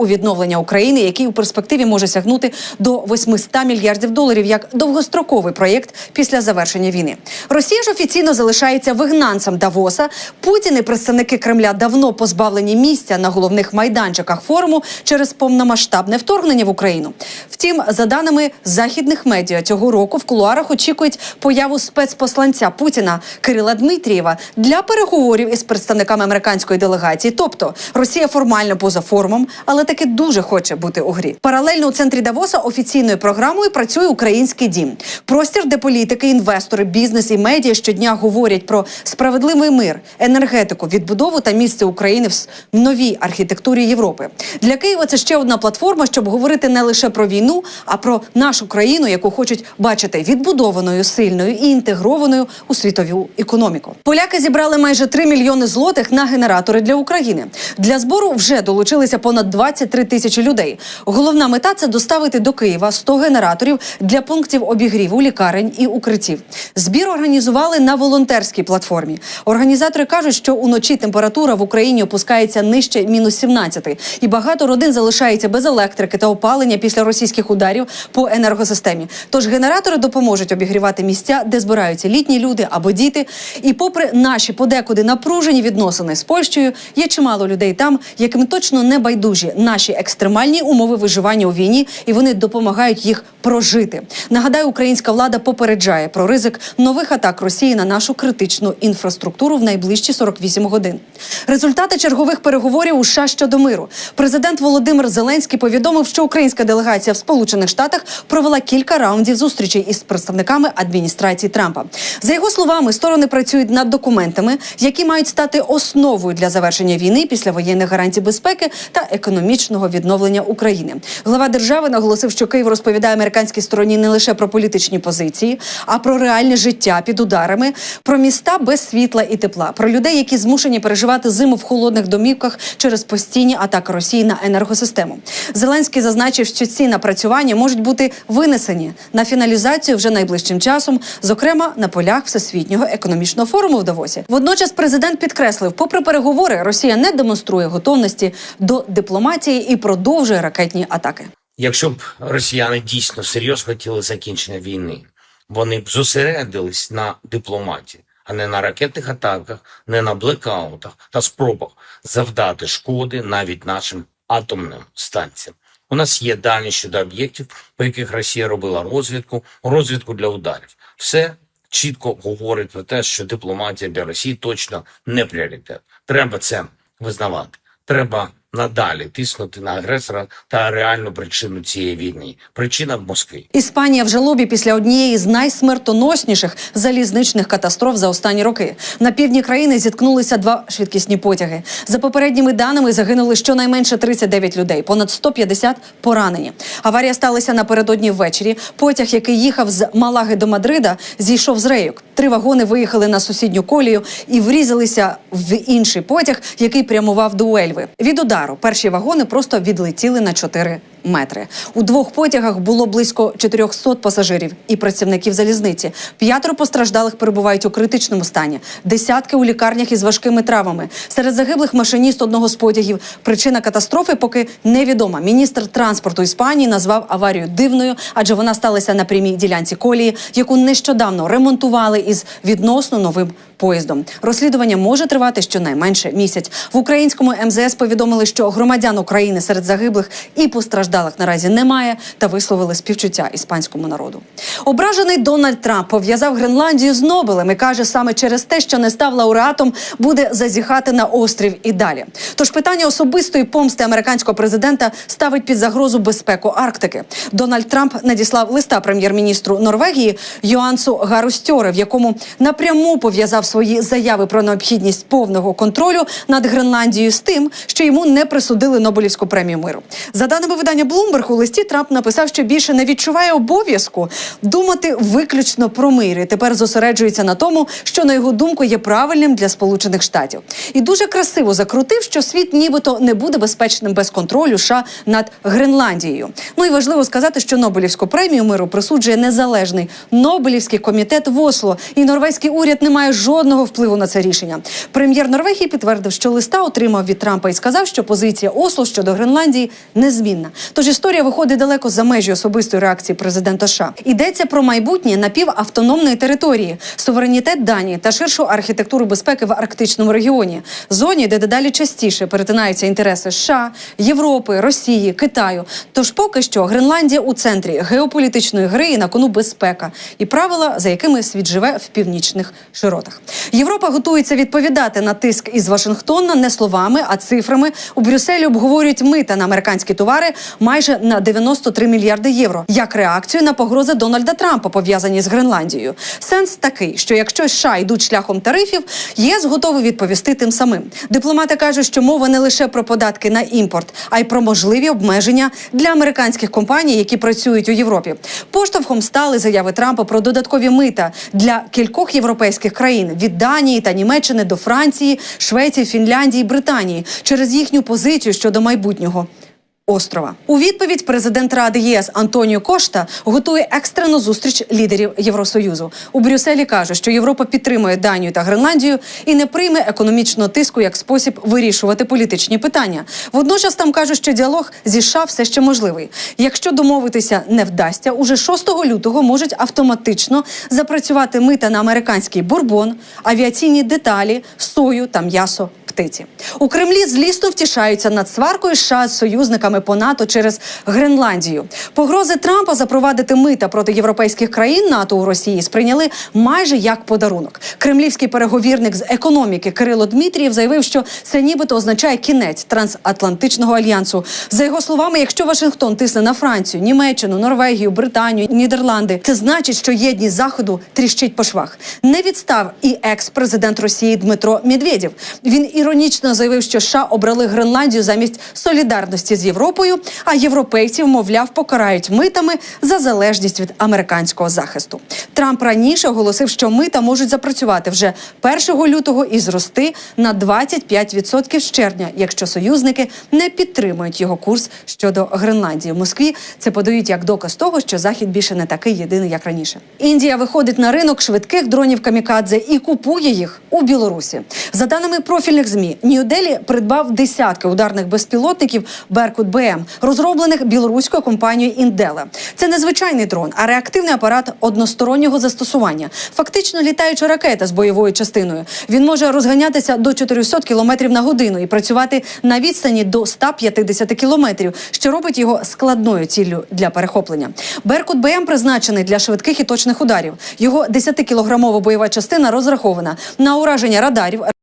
у відновлення України, який у перспективі може сягнути до 800 мільярдів доларів як довгостроковий проєкт після завершення війни. Росія ж офіційно залишається вигнанцем Давоса. Путін і представники Кремля давно позбавлені місця на головних майданчиках форуму через повномасштабне вторгнення в Україну. Втім, за даними західних медіа, цього року в кулуарах очікують появу спецпосланця Путіна Кирила Дмитрієва для переговорів із представниками американської делегації. Тобто Росія формально поза форумом, але таки дуже хоче бути у грі. Паралельно у центрі Давоса офіційною програмою працює український дім. Простір, де політики, інвестори, бізнес і медіа щодня говорять про справедливий мир, енергетику, відбудову та місце України в новій архітектурі Європи. Для Києва це ще одна платформа, щоб говорити не лише про війну, а про нашу країну, яку хочуть бачити відбудованою, сильною і інтегрованою у світову економіку. Поляки зібрали майже 3 мільйони злотих на генератори для України. Для збору вже долучилися понад 23 тисячі людей. Головна мета це доставити до Києва 100 генераторів для пунктів обігріву, лікарень і укриттів. Збір організували на волонтерській платформі. Організатори кажуть, що уночі температура в Україні опускається нижче мінус 17, і багато родин залишається без електрики та опалення після російських ударів по енергосистемі. Тож генератори допоможуть обігрівати місця, де збираються літні люди або діти. І попри наші подекуди напружені відносини з Польщею, є чимало людей там, яким точно не байдужі наші екстремальні умови виживання у війні, і вони допомагають їх прожити. Нагадаю, українська влада попереджає про ризик нових атак Росії на нашу критичну інфраструктуру в найближчі 48 годин. Результати чергових переговорів у США щодо миру. Президент Володимир Зеленський повідомив, що українська делегація в Сполучених Штатах провела кілька раундів зустрічей із представниками адміністрації Трампа. За його словами, сторони працюють над документами, які мають стати основою для завершення війни після воєнних гарантій безпеки та економічного відновлення України. Глава держави наголосив, що Київ розповідає американській стороні не лише про політичні позиції, а про реальне життя під ударами, про міста без світла і тепла, про людей, які змушені переживати зиму в холодних домівках через постійні атаки Росії на енергосистему. Зеленський зазначив, що ці напрацювання можуть бути винесені на фіналізацію вже найближчим часом, зокрема на полях всесвітнього економічного форуму в Давосі. Водночас президент підкреслив, попри переговори, Росія не демонструє готовності до дипломатії і продовжує ракетні атаки. Якщо б росіяни дійсно серйозно хотіли закінчення війни, вони б зосередились на дипломатії, а не на ракетних атаках, не на блекаутах та спробах завдати шкоди навіть нашим атомним станціям. У нас є дані щодо об'єктів, по яких Росія робила розвідку, розвідку для ударів. Все чітко говорить про те, що дипломатія для Росії точно не пріоритет. Треба це визнавати. Треба надалі тиснути на агресора та реальну причину цієї війни. Причина в Москві. Іспанія в жалобі після однієї з найсмертоносніших залізничних катастроф за останні роки. На півдні країни зіткнулися два швидкісні потяги. За попередніми даними загинули щонайменше 39 людей, понад 150 поранені. Аварія сталася напередодні ввечері. Потяг, який їхав з Малаги до Мадрида, зійшов з рейок. Три вагони виїхали на сусідню колію і врізалися в інший потяг, який прямував до Уельви. Від удару перші вагони просто відлетіли на 4 метри. У двох потягах було близько 400 пасажирів і працівників залізниці. П'ятеро постраждалих перебувають у критичному стані. Десятки у лікарнях із важкими травмами. Серед загиблих машиніст одного з потягів. Причина катастрофи поки невідома. Міністр транспорту Іспанії назвав аварію дивною, адже вона сталася на прямій ділянці колії, яку нещодавно ремонтували із відносно новим поїздом. Розслідування може тривати щонайменше місяць. В українському МЗС повідомили, що громадян України серед загиблих і постраждалих наразі немає, та висловили співчуття іспанському народу. Ображений Дональд Трамп пов'язав Гренландію з Нобелем і каже, саме через те, що не став лауреатом, буде зазіхати на острів і далі. Тож питання особистої помсти американського президента ставить під загрозу безпеку Арктики. Дональд Трамп надіслав листа прем'єр-міністру Норвегії Йоансу Гарустьоре, в якому напряму пов'язав свої заяви про необхідність повного контролю над Гренландією з тим, що йому не присудили Нобелівську премію миру. За даними видання видання Bloomberg у листі Трамп написав, що більше не відчуває обов'язку думати виключно про мир. І тепер зосереджується на тому, що на його думку є правильним для Сполучених Штатів. І дуже красиво закрутив, що світ нібито не буде безпечним без контролю США над Гренландією. Ну і важливо сказати, що Нобелівську премію миру присуджує незалежний Нобелівський комітет в Осло, і норвезький уряд не має жодного впливу на це рішення. Прем'єр Норвегії підтвердив, що листа отримав від Трампа і сказав, що позиція Осло щодо Гренландії незмінна. Тож історія виходить далеко за межі особистої реакції президента США. Йдеться про майбутнє напівавтономної території, суверенітет Данії та ширшу архітектуру безпеки в арктичному регіоні, зоні, де дедалі частіше перетинаються інтереси США, Європи, Росії, Китаю. Тож поки що Гренландія у центрі геополітичної гри і на кону безпека і правила, за якими світ живе в північних широтах. Європа готується відповідати на тиск із Вашингтона не словами, а цифрами. У Брюсселі обговорюють мита на американські товари майже на 93 мільярди євро як реакцію на погрози Дональда Трампа, пов'язані з Гренландією. Сенс такий, що якщо США йдуть шляхом тарифів, ЄС готовий відповісти тим самим. Дипломати кажуть, що мова не лише про податки на імпорт, а й про можливі обмеження для американських компаній, які працюють у Європі. Поштовхом стали заяви Трампа про додаткові мита для кількох європейських країн від Данії та Німеччини до Франції, Швеції, Фінляндії, Британії через їхню позицію щодо майбутнього. Острова у відповідь президент Ради ЄС Антоніо Кошта готує екстрену зустріч лідерів Євросоюзу. У Брюсселі каже, що Європа підтримує Данію та Гренландію і не прийме економічного тиску як спосіб вирішувати політичні питання. Водночас там кажуть, що діалог зі США все ще можливий. Якщо домовитися не вдасться, уже 6 лютого можуть автоматично запрацювати мита на американський бурбон, авіаційні деталі, сою та м'ясо птиці. У Кремлі злісно втішаються над сваркою США з союзниками по НАТО через Гренландію. Погрози Трампа запровадити мита проти європейських країн НАТО у Росії сприйняли майже як подарунок. Кремлівський переговірник з економіки Кирило Дмитрієв заявив, що це нібито означає кінець трансатлантичного альянсу. За його словами, якщо Вашингтон тисне на Францію, Німеччину, Норвегію, Британію, Нідерланди, це значить, що єдність заходу тріщить по швах. Не відстав і екс-президент Росії Дмитро Медведєв. Він іронічно заявив, що США обрали Гренландію замість солідарності з Європою, а європейців, мовляв, покарають митами за залежність від американського захисту. Трамп раніше оголосив, що мита можуть запрацювати вже 1 лютого і зрости на 25% з червня, якщо союзники не підтримують його курс щодо Гренландії. В Москві це подають як доказ того, що захід більше не такий єдиний, як раніше. Індія виходить на ринок швидких дронів камікадзе і купує їх у Білорусі. За даними профільних змі, Нью-Делі придбав десятки ударних безпілотників Беркут БМ, розроблених білоруською компанією Інделе. Це не звичайний дрон, а реактивний апарат одностороннього застосування. Фактично літаюча ракета з бойовою частиною. Він може розганятися до 400 км на годину і працювати на відстані до 150 км, що робить його складною ціллю для перехоплення. Беркут БМ призначений для швидких і точних ударів. Його 10-кілограмова бойова частина розрахована на ураження радарів.